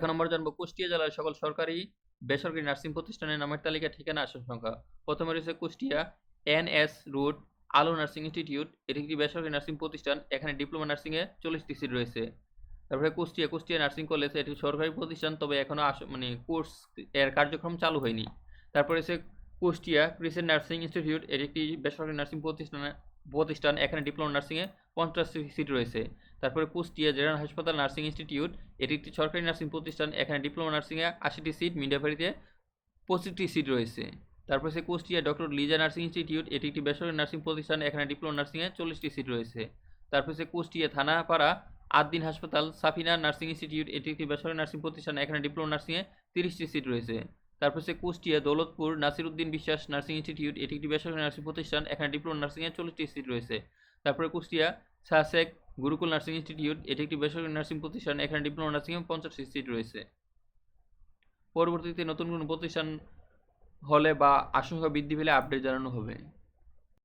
এক নম্বর জানব। কুষ্টিয়া জেলার সকল সরকারি, বেসরকারি নার্সিং প্রতিষ্ঠানের নামের তালিকা ঠিকানা আসন সংখ্যা। প্রথমে রয়েছে কুষ্টিয়া এন এস রুট আলো নার্সিং ইনস্টিটিউট। এটি একটি বেসরকারি নার্সিং প্রতিষ্ঠান। এখানে ডিপ্লোমা নার্সিংয়ে চল্লিশটি সিট রয়েছে। তারপরে কুষ্টিয়া কুষ্টিয়া নার্সিং কলেজ এটি সরকারি প্রতিষ্ঠান, তবে এখনও মানে কোর্স এর কার্যক্রম চালু হয়নি। তারপরে রয়েছে কুষ্টিয়া ক্রিসেন্ট নার্সিং ইনস্টিটিউট। এটি একটি বেসরকারি নার্সিং প্রতিষ্ঠান প্রতিষ্ঠান। এখানে ডিপ্লোমা নার্সিংয়ে পঞ্চাশটি সিট রয়েছে। তারপরে কুষ্টিয়া জেনারেল হাসপাতাল নার্সিং ইনস্টিটিউট, এটি একটি সরকারি নার্সিং প্রতিষ্ঠান, এখানে ডিপ্লোমা নার্সিংয়ে আশিটি সিট মিডিয়াফারিতে পঁচিশটি সিট রয়েছে। তারপর সে Kushtia doctor Liza nursing institute, এটি একটি বেসরকারি নার্সিং প্রতিষ্ঠান, এখানে ডিপ্লোমা নার্সিংয়ে চল্লিশটি সিট রয়েছে। তারপর সে কুষ্টিয়া থানাপাড়া আদ্দিন হাসপাতাল, সাফিনা নার্সিং ইনস্টিটিউট, এটি একটি বেসরকারি নার্সিং প্রতিষ্ঠান, এখানে ডিপ্লোমা নার্সিংয়ে তিরিশটি সিট রয়েছে। তারপর সে কুষ্টিয়া দৌলতপুর নাসিরুদ্দিন বিশ্বাস নার্সিং ইনস্টিটিউট, এটি একটি বেসরকারি নার্সিং প্রতিষ্ঠান, এখানে ডিপ্লোমা নার্সিংয়ে চল্লিশটি সিট রয়েছে। তারপরে কুষ্টিয়া সাসেক গুরুকুল নার্সিং ইনস্টিটিউট, এটি একটি বেসরকারি নার্সিং প্রতিষ্ঠান, এখানে ডিপ্লোমা নার্সিং হোম পঞ্চাশটি সিট রয়েছে। পরবর্তীতে নতুন কোনো প্রতিষ্ঠান হলে বা আশঙ্কা বৃদ্ধি পেলে আপডেট জানানো হবে।